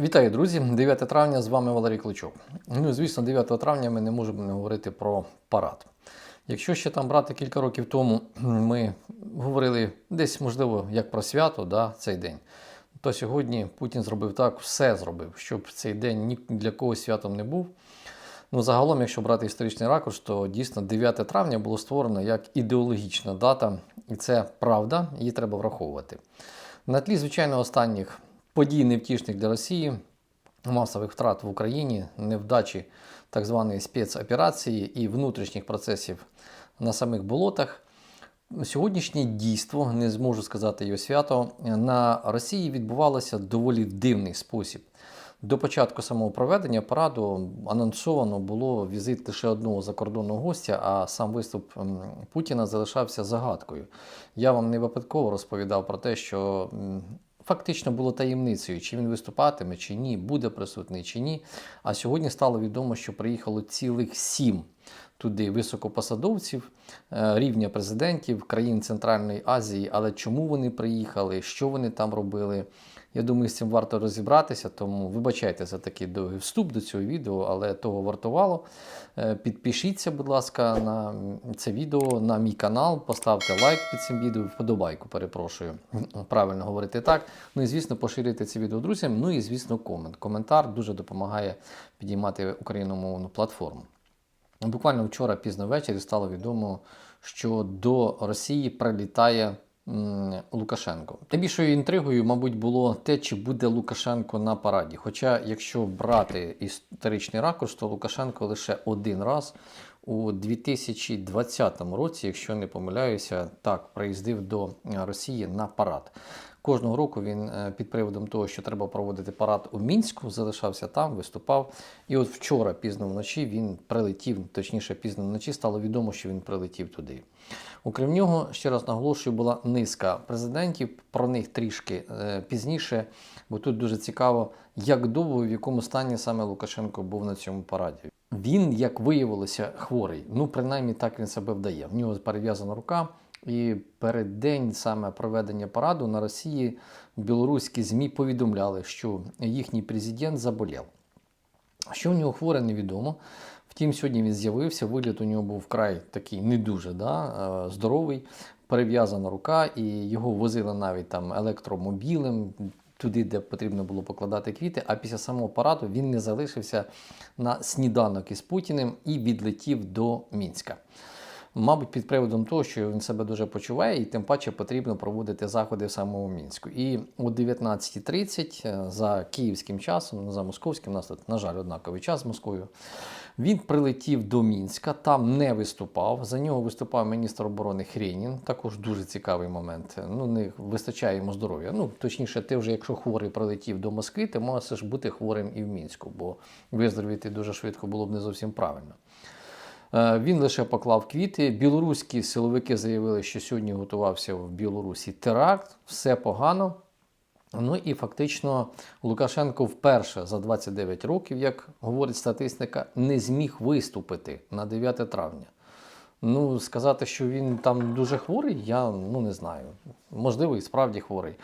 Вітаю, друзі! 9 травня з вами Валерій Кличок. Ну, звісно, 9 травня ми не можемо не говорити про парад. Якщо ще там брати кілька років тому, ми говорили десь, можливо, як про свято, да, цей день, то сьогодні Путін зробив так, все зробив, щоб цей день ні для когось святом не був. Ну, загалом, якщо брати історичний ракурс, то дійсно 9 травня було створено як ідеологічна дата, і це правда, її треба враховувати. На тлі, звичайно, останніх подій невтішних для Росії, масових втрат в Україні, невдачі так званої спецоперації і внутрішніх процесів на самих болотах. Сьогоднішнє дійство, не зможу сказати його свято, на Росії відбувалося доволі в дивний спосіб. До початку самого проведення параду анонсовано було візит лише одного закордонного гостя, а сам виступ Путіна залишався загадкою. Я вам не випадково розповідав про те, що фактично було таємницею, чи він виступатиме, чи ні, буде присутній чи ні. А сьогодні стало відомо, що приїхало цілих сім туди високопосадовців е, рівня президентів країн Центральної Азії. Але чому вони приїхали, що вони там робили? Я думаю, з цим варто розібратися, тому вибачайте за такий довгий вступ до цього відео, але того вартувало. Е, Підпишіться, будь ласка, на це відео, на мій канал, поставте лайк під цим відео, вподобайку, перепрошую. Правильно говорити так. Ну і звісно, поширюйте це відео друзям. Ну і звісно, комент. Коментар дуже допомагає підіймати україномовну платформу. Буквально вчора пізно ввечері стало відомо, що до Росії прилітає Лукашенко. Найбільшою інтригою, мабуть, було те, чи буде Лукашенко на параді. Хоча, якщо брати історичний ракурс, то Лукашенко лише один раз у 2020 році, якщо не помиляюся, так приїздив до Росії на парад. Кожного року він е, під приводом того, що треба проводити парад у мінську, залишався там, виступав. І от вчора, пізно вночі, він прилетів, точніше, пізно вночі стало відомо, що він прилетів туди. Окрім нього, ще раз наголошую, була низка президентів. Про них трішки е, пізніше, бо тут дуже цікаво, як довго в якому стані саме Лукашенко був на цьому параді. Він, як виявилося, хворий. Ну, принаймні так він себе вдає. В нього перев'язана рука. І перед день саме проведення параду на Росії білоруські ЗМІ повідомляли, що їхній президент заболів. Що в нього хворе, невідомо. Втім, сьогодні він з'явився. Вигляд у нього був вкрай такий не дуже да, е, здоровий, перев'язана рука, і його возили навіть там електромобілем. Туди, де потрібно було покладати квіти, а після самого параду він не залишився на сніданок із Путіним і відлетів до Мінська. Мабуть, під приводом того, що він себе дуже почуває, і тим паче потрібно проводити заходи в самому мінську. І о 19.30 за київським часом, ну, за московським, у нас тут, на жаль, однаковий час з Москвою. Він прилетів до Мінська, там не виступав. За нього виступав міністр оборони Хренін. Також дуже цікавий момент. Ну, не вистачає йому здоров'я. Ну, точніше, ти вже, якщо хворий прилетів до Москви, ти можеш бути хворим і в Мінську, бо виздоровіти дуже швидко було б не зовсім правильно. Він лише поклав квіти. Білоруські силовики заявили, що сьогодні готувався в Білорусі теракт, все погано. Ну і фактично Лукашенко вперше за 29 років, як говорить статистика, не зміг виступити на 9 травня. Ну, сказати, що він там дуже хворий, я ну, не знаю. Можливо, і справді хворий.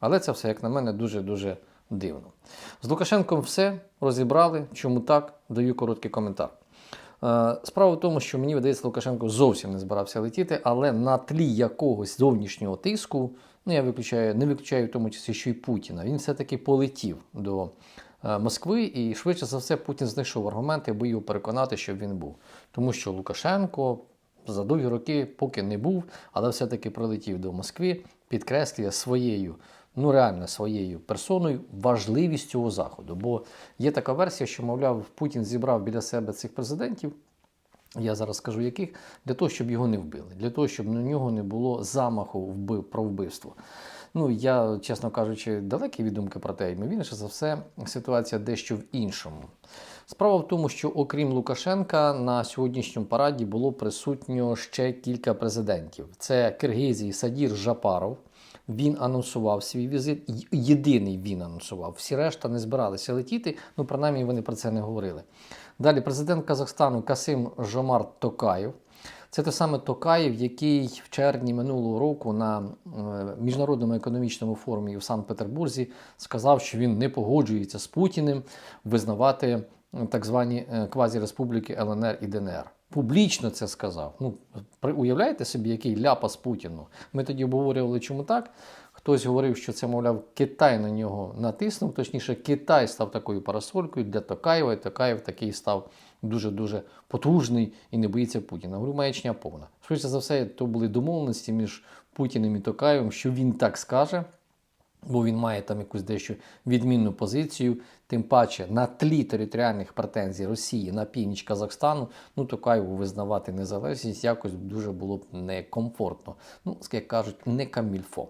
Але це все, як на мене, дуже-дуже дивно. З Лукашенком все розібрали. Чому так? Даю короткий коментар. Справа в тому, що мені видається, Лукашенко зовсім не збирався летіти, але на тлі якогось зовнішнього тиску, ну я виключаю, не виключаю в тому числі, що й Путіна, він все-таки полетів до Москви, і швидше за все Путін знайшов аргументи, аби його переконати, щоб він був. Тому що Лукашенко за довгі роки поки не був, але все-таки прилетів до Москви, підкреслює своєю ну реально своєю персоною важливість цього заходу. Бо є така версія, що, мовляв, Путін зібрав біля себе цих президентів. Я зараз скажу яких, для того, щоб його не вбили, для того, щоб на нього не було замаху вбив, про вбивство. Ну, я, чесно кажучи, далекі від думки про те, ймовірніше за все, ситуація дещо в іншому. Справа в тому, що окрім Лукашенка, на сьогоднішньому параді було присутньо ще кілька президентів: це Киргизії Садір Жапаров. Він анонсував свій візит. Єдиний він анонсував. Всі решта не збиралися летіти, ну принаймні вони про це не говорили. Далі президент Казахстану Касим Жомар Токаєв. Це той саме Токаєв, який в червні минулого року на е, міжнародному економічному форумі в Санкт-Петербурзі сказав, що він не погоджується з Путіним визнавати так звані е, квазіреспубліки ЛНР і ДНР. Публічно це сказав. Ну, уявляєте собі, який ляпас Путіну? Ми тоді обговорювали, чому так. Хтось говорив, що це, мовляв, Китай на нього натиснув. Точніше, Китай став такою парасолькою для Токаєва, і Токаєв такий став дуже-дуже потужний і не боїться Путіна. Говорю, маячня повна. Швидше за все, то були домовленості між Путіним і Токаєвим, що він так скаже, бо він має там якусь дещо відмінну позицію. Тим паче на тлі територіальних претензій Росії на північ Казахстану, ну Токаєву визнавати незалежність якось дуже було б некомфортно. Ну, як кажуть, не камільфо.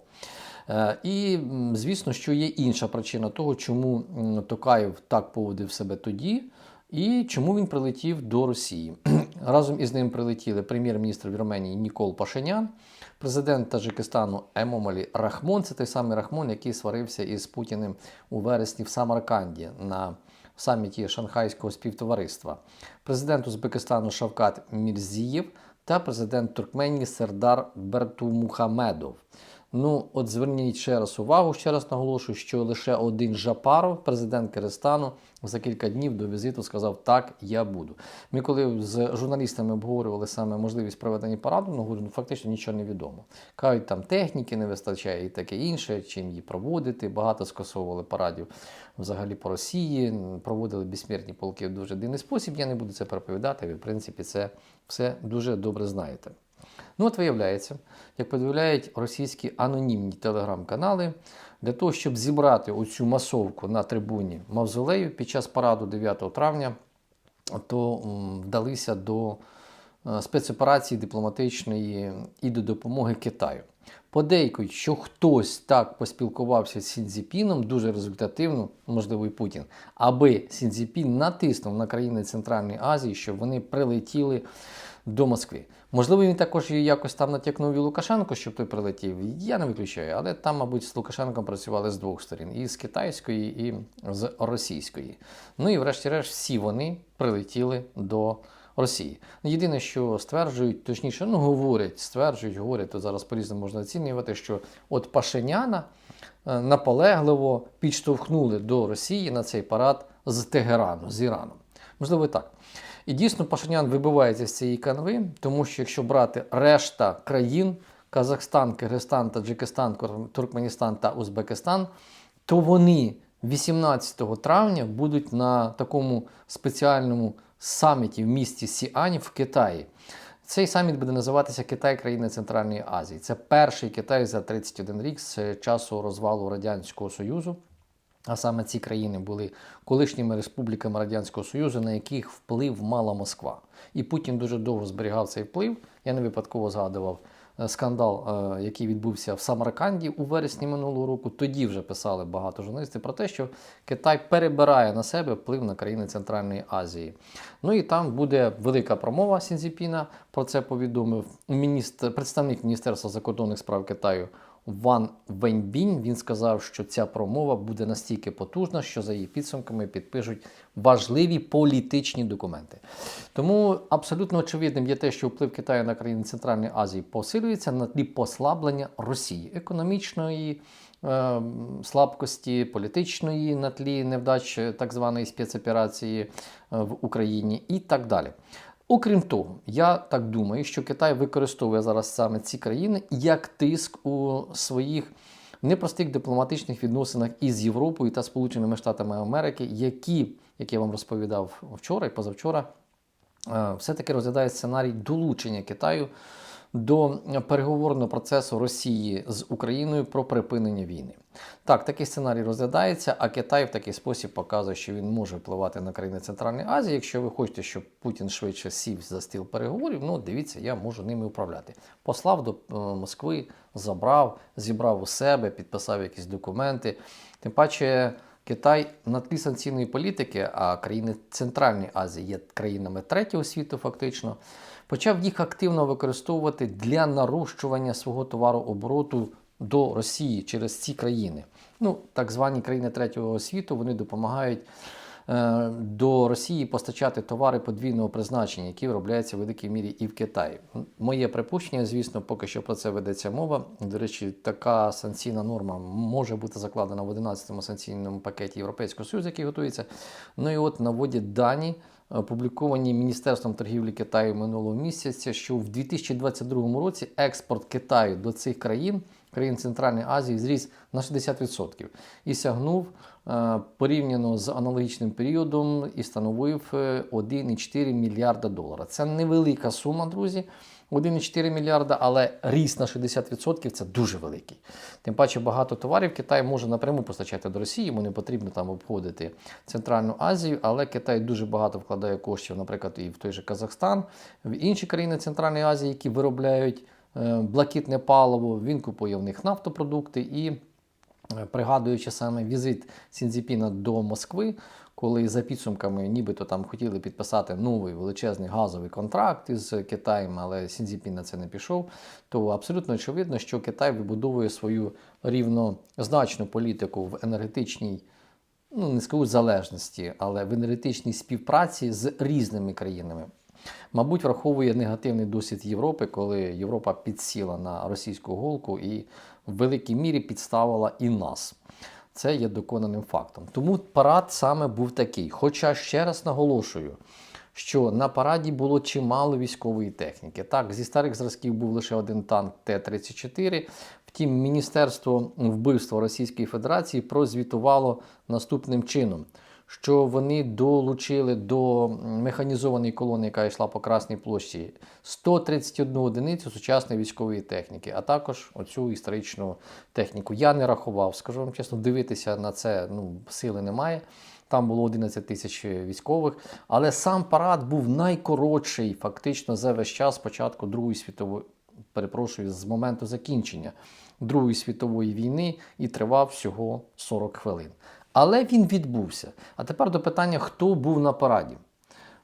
Е, І звісно, що є інша причина того, чому Токаєв так поводив себе тоді, і чому він прилетів до Росії. Разом із ним прилетіли прем'єр-міністр Вірменії Нікол Пашинян, президент Таджикистану Емомалі Рахмон. Це той самий Рахмон, який сварився із Путіним у вересні в Самарканді на саміті Шанхайського співтовариства, президент Узбекистану Шавкат Мірзієв та президент Туркменії Сердар Бертумухамедов. Ну, от зверніть ще раз увагу, ще раз наголошую, що лише один Жапаров, президент Киргизстану, за кілька днів до візиту сказав так, я буду. Ми коли з журналістами обговорювали саме можливість проведення параду, ну ну фактично нічого не відомо. Кажуть, там техніки не вистачає і таке інше, чим її проводити. Багато скасовували парадів взагалі по Росії, проводили безсмертні полки в дуже дивний спосіб. Я не буду це переповідати. Ви, в принципі, це все дуже добре знаєте. Ну, от виявляється, як повідомляють російські анонімні телеграм-канали, для того, щоб зібрати оцю масовку на трибуні Мавзолею під час параду 9 травня, то вдалися до е, спецоперації дипломатичної і до допомоги Китаю. Подейкують, що хтось так поспілкувався з Сінзіпіном дуже результативно, можливо, і Путін, аби Сінзіпін натиснув на країни Центральної Азії, щоб вони прилетіли до Москви. Можливо, він також і якось там натякнув і Лукашенко, щоб той прилетів. Я не виключаю, але там, мабуть, з Лукашенком працювали з двох сторін: і з китайської, і з російської. Ну і врешті-решт всі вони прилетіли до Росії. Єдине, що стверджують, точніше, ну говорять, стверджують, говорять, то зараз по-різному можна оцінювати, що от Пашиняна е, наполегливо підштовхнули до Росії на цей парад з Тегерану, з Іраном. Можливо, так. І дійсно Пашинян вибивається з цієї канви, тому що якщо брати решта країн Казахстан, Киргизстан, Таджикистан, Туркменістан та Узбекистан, то вони 18 травня будуть на такому спеціальному саміті в місті Сіань в Китаї. Цей саміт буде називатися Китай країни Центральної Азії. Це перший Китай за 31 рік з часу розвалу Радянського Союзу. А саме ці країни були колишніми республіками Радянського Союзу, на яких вплив мала Москва. І Путін дуже довго зберігав цей вплив. Я не випадково згадував е, скандал, е, який відбувся в Самарканді у вересні минулого року. Тоді вже писали багато журналістів про те, що Китай перебирає на себе вплив на країни Центральної Азії. Ну і там буде велика промова Сінзіпіна. Про це повідомив міністр, представник Міністерства закордонних справ Китаю Ван Веньбінь він сказав, що ця промова буде настільки потужна, що за її підсумками підпишуть важливі політичні документи. Тому абсолютно очевидним є те, що вплив Китаю на країни Центральної Азії посилюється на тлі послаблення Росії економічної. е, Слабкості політичної на тлі невдач так званої спецоперації е, в Україні і так далі. Окрім того, я так думаю, що Китай використовує зараз саме ці країни як тиск у своїх непростих дипломатичних відносинах із Європою та Сполученими Штатами Америки, які, як я вам розповідав вчора і позавчора, е, все-таки розглядають сценарій долучення Китаю до переговорного процесу Росії з Україною про припинення війни. Так, такий сценарій розглядається, а Китай в такий спосіб показує, що він може впливати на країни Центральної Азії. Якщо ви хочете, щоб Путін швидше сів за стіл переговорів, ну дивіться, я можу ними управляти. Послав до е, Москви, забрав, зібрав у себе, підписав якісь документи. Тим паче. Китай на тлі санкційної політики, а країни Центральної Азії є країнами третього світу, фактично, почав їх активно використовувати для нарощування свого товарообороту до Росії через ці країни. Ну, так звані країни третього світу вони допомагають е, до Росії постачати товари подвійного призначення, які виробляються в великій мірі і в Китаї. Моє припущення, звісно, поки що про це ведеться мова. До речі, така санкційна норма може бути закладена в 11-му санкційному пакеті Європейського Союзу, який готується. Ну і от наводять дані, опубліковані Міністерством торгівлі Китаю минулого місяця, що в 2022 році експорт Китаю до цих країн, країн Центральної Азії, зріс на 60% і сягнув е, порівняно з аналогічним періодом і становив е, 1,4 мільярда доларів. Це невелика сума, друзі. 1,4 мільярда, але ріст на 60% це дуже великий. Тим паче багато товарів Китай може напряму постачати до Росії, йому не потрібно там обходити Центральну Азію, але Китай дуже багато вкладає коштів, наприклад, і в той же Казахстан, в інші країни Центральної Азії, які виробляють е, блакитне паливо. Він купує в них нафтопродукти і пригадуючи саме візит Сінзіпіна до Москви, коли за підсумками нібито там хотіли підписати новий величезний газовий контракт із Китаєм, але Сінзіпін на це не пішов, то абсолютно очевидно, що Китай вибудовує свою рівнозначну політику в енергетичній. Ну, не скажу залежності, але в енергетичній співпраці з різними країнами. Мабуть, враховує негативний досвід Європи, коли Європа підсіла на російську голку і в великій мірі підставила і нас. Це є доконаним фактом. Тому парад саме був такий. Хоча ще раз наголошую, що на параді було чимало військової техніки. Так, зі старих зразків був лише один танк Т-34. Втім, Міністерство вбивства Російської Федерації прозвітувало наступним чином. Що вони долучили до механізованої колони, яка йшла по Красній площі, 131 одиницю сучасної військової техніки, а також оцю історичну техніку. Я не рахував, скажу вам чесно, дивитися на це ну, сили немає. Там було 11 тисяч військових, але сам парад був найкоротший фактично за весь час початку Другої світової, перепрошую, з моменту закінчення Другої світової війни і тривав всього 40 хвилин. Але він відбувся. А тепер до питання, хто був на параді.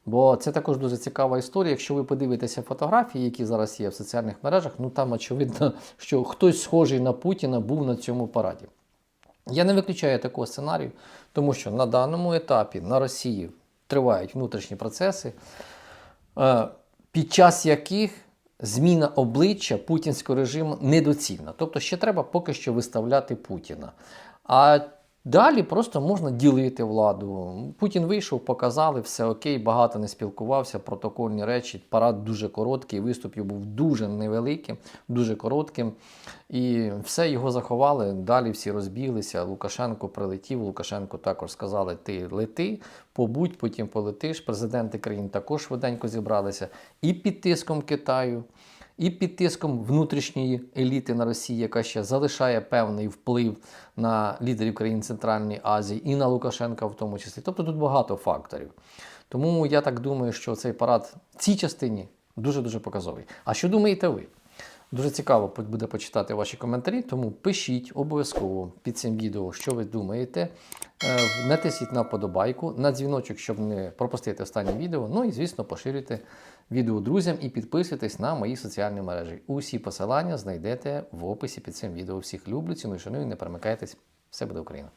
Бо це також дуже цікава історія. Якщо ви подивитеся фотографії, які зараз є в соціальних мережах, ну там очевидно, що хтось схожий на Путіна був на цьому параді. Я не виключаю такого сценарію, тому що на даному етапі на Росії тривають внутрішні процеси, е, під час яких зміна обличчя путінського режиму недоцільна. Тобто ще треба поки що виставляти Путіна. А Далі просто можна ділити владу. Путін вийшов, показали, все окей, багато не спілкувався, протокольні речі. Парад дуже короткий, виступ був дуже невеликим, дуже коротким. І все його заховали. Далі всі розбіглися. Лукашенко прилетів. Лукашенко також сказали: ти лети, побудь, потім полетиш. Президенти країн також швиденько зібралися і під тиском Китаю і під тиском внутрішньої еліти на Росії, яка ще залишає певний вплив на лідерів країн Центральної Азії, і на Лукашенка в тому числі. Тобто тут багато факторів. Тому я так думаю, що цей парад в цій частині дуже-дуже показовий. А що думаєте ви? Дуже цікаво буде почитати ваші коментарі, тому пишіть обов'язково під цим відео, що ви думаєте. Е, Натисніть на вподобайку, на дзвіночок, щоб не пропустити останнє відео. Ну і, звісно, поширюйте відео друзям і підписуйтесь на мої соціальні мережі. Усі посилання знайдете в описі під цим відео. Всіх люблю, ціную, шаную, не перемикайтесь. Все буде Україна!